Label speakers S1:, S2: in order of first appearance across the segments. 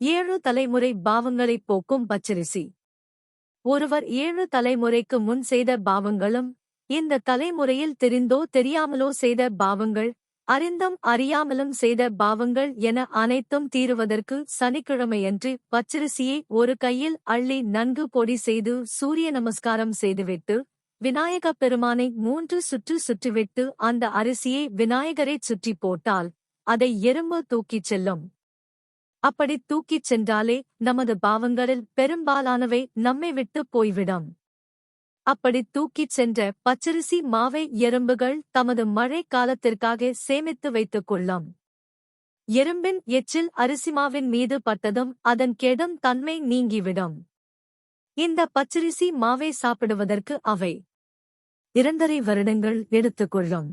S1: ஏழு தலைமுறை பாவங்களைப் போக்கும் பச்சரிசி. ஒருவர் ஏழு தலைமுறைக்கு முன் செய்த பாவங்களும் இந்த தலைமுறையில் தெரிந்தோ தெரியாமலோ செய்த பாவங்கள் அறிந்தும் அறியாமலும் செய்த பாவங்கள் என அனைத்தும் தீருவதற்கு சனிக்கிழமையன்று பச்சரிசியை ஒரு கையில் அள்ளி நன்கு பொடி செய்து சூரிய நமஸ்காரம் செய்துவிட்டு விநாயகப் பெருமானை மூன்று சுற்று சுற்றிவிட்டு அந்த அரிசியை விநாயகரைச் சுற்றி போட்டால் அதை எறும்பு தூக்கிச் செல்லும். அப்படி தூக்கிச் சென்றாலே நமது பாவங்களில் பெரும்பாலானவை நம்மை விட்டுப் போய்விடும். அப்படி தூக்கிச் சென்ற பச்சரிசி மாவை எறும்புகள் தமது மழை காலத்திற்காக சேமித்து வைத்துக் கொள்ளும். எறும்பின் எச்சில் அரிசிமாவின் மீது பட்டதும் அதன் கெடும் தன்மை நீங்கிவிடும். இந்த பச்சரிசி மாவை சாப்பிடுவதற்கு அவை இரண்டரை வருடங்கள் எடுத்துக்கொள்ளும்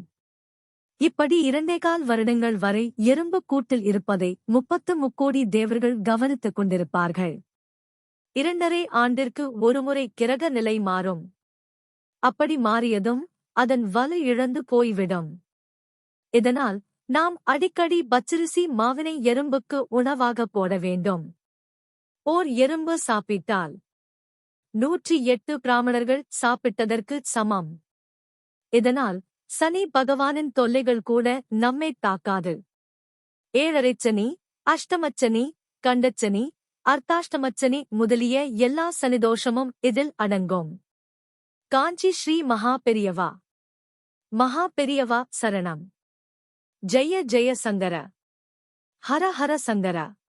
S1: இப்படி இரண்டேகால் வருடங்கள் வரை எறும்பு கூட்டில் இருப்பதை முப்பத்து முக்கோடி தேவர்கள் கவனித்துக் கொண்டிருப்பார்கள். இரண்டரை ஆண்டிற்கு ஒருமுறை கிரக நிலை மாறும். அப்படி மாறியதும் அதன் வலு இழந்து போய்விடும். இதனால் நாம் அடிக்கடி பச்சரிசி மாவினை எறும்புக்கு உணவாக போட வேண்டும். ஓர் எறும்பு சாப்பிட்டால் நூற்றி எட்டு பிராமணர்கள் சாப்பிட்டதற்கு சமம். இதனால் சனி பகவானின் தொல்லைகள் கூட நம்மை தாக்காது. ஏழரைச்சனி அஷ்டமச்சனி கண்டச்சனி அர்த்தாஷ்டமச்சனி முதலிய எல்லா சனிதோஷமும் இதில் அடங்கும். காஞ்சி ஸ்ரீ மகா பெரியவா மகா பெரியவா சரணம். ஜெய ஜெய சங்கர. ஹர ஹர சங்கர.